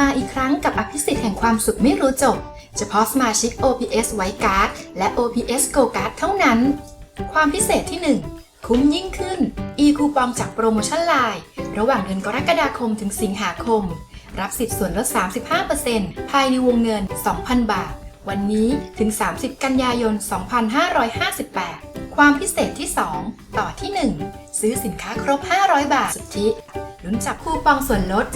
มาอีกครั้งกับอภิสิทธิ์แห่งความสุขไม่รู้จบ เฉพาะสมาชิก OPS ไวการ์ดและ OPS Go Card เท่านั้น ความพิเศษที่ 1 คุ้มยิ่งขึ้น e คูปองจากโปรโมชั่นไลน์ระหว่างเดือนกรกฎาคมถึงสิงหาคม รับสิทธิ์ส่วนลด 35%ภายในวงเงิน 2,000 บาท วันนี้ถึง 30 กันยายน 2558 ความพิเศษที่ 2 ต่อที่ 1 ซื้อสินค้าครบ 500 บาทสุทธิ ลุ้นจับคูปองส่วนลด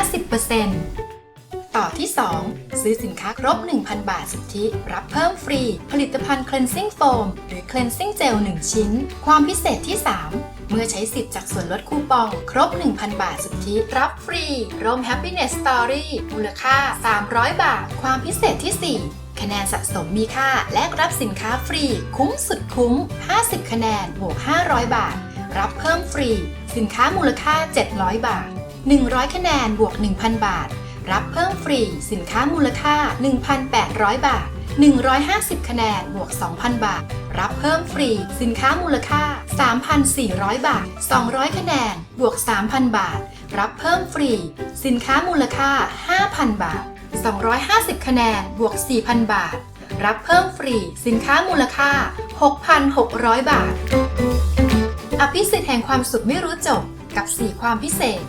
30-50%ต่อที่ 2 ซื้อสินค้าครบ 1,000 บาทสุทธิ รับเพิ่มฟรี ผลิตภัณฑ์ Cleansing Foam หรือ Cleansing Gel 1 ชิ้น ความพิเศษที่ 3เมื่อใช้สิทธิ์จากส่วนลดคูปอง ครบ 1,000 บาทสุทธิรับฟรีร่ม Happiness Story มูลค่า 300 บาท ความพิเศษที่ 4 คะแนนสะสมมีค่า แลกรับสินค้าฟรี คุ้มสุดคุ้ม 50 คะแนนบวก 500 บาท รับเพิ่มฟรี สินค้ามูลค่า 700 บาท 100 คะแนนบวก 1,000 บาท รับเพิ่มฟรี สินค้ามูลค่า 1,800 บาท 150 คะแนนบวก 2,000 บาท รับเพิ่มฟรี สินค้ามูลค่า 3,400 บาท 200 คะแนนบวก 3,000 บาท รับเพิ่มฟรี สินค้ามูลค่า 5,000 บาท 250 คะแนนบวก 4,000 บาท รับเพิ่มฟรี สินค้ามูลค่า 6,600 บาท อภิสิทธิ์แห่งความสุขไม่รู้จบกับ 4 ความพิเศษ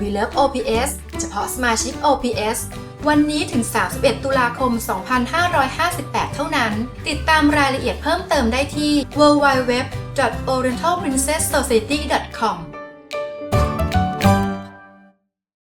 We Love OPS เฉพาะสมาชิก OPS วันนี้ถึง 31 ตุลาคม 2558 เท่านั้น ติดตามรายละเอียดเพิ่มเติมได้ที่ www.orientalprincesssociety.com